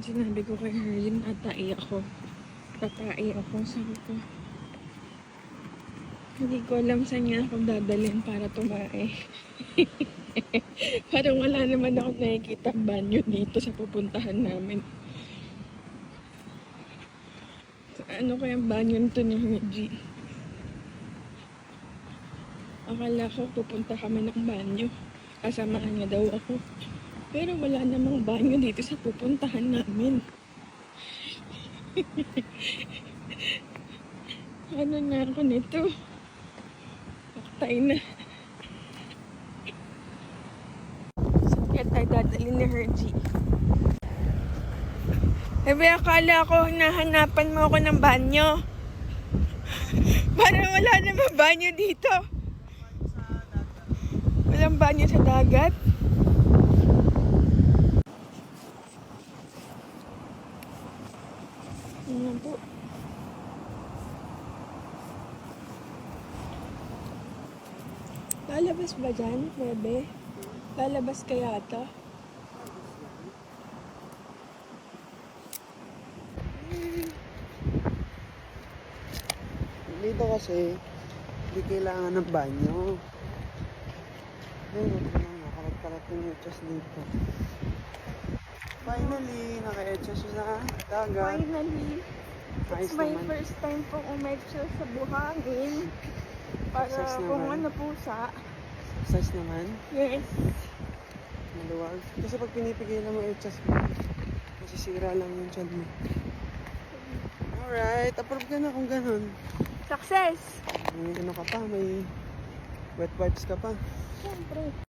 Sinabi ko kay Herlin, atai ako. Tatai ako. Sabi ko, hindi ko alam saan niya ako dadalhin para tumae. Parang wala naman ako nakikita banyo dito sa pupuntahan namin. So, ano kaya banyo nito ni Reggie? Akala ko pupunta kami ng banyo. Kasamahan niya daw ako. Pero wala namang banyo dito sa pupuntahan namin. ano na ako nito? Paktay na. Saan tayo dadalhin ni Hergie? Sabi, akala ko hinahanapan mo ako ng banyo. Parang wala namang banyo dito. Walang banyo sa dagat. Ano po? Lalabas ba dyan, bebe? Lalabas kaya to? Dito kasi, hindi kailangan ng banyo. Ayun, ito na nga, kalat-kalating etchas dito. Finally, naka-etchas sa dagat. Finally, Ayos it's my naman. first time pong umexyo sa buhangin. Para Success kung naman. ano pusa. Size naman, Yes. maluwag. Kasi pag pinipigilan mo etchas mo, masisira lang yung tiyan mo. Alright, approve ka na kung ganun. Success! May ano ka pa, may wet wipes ka pa. Siyempre.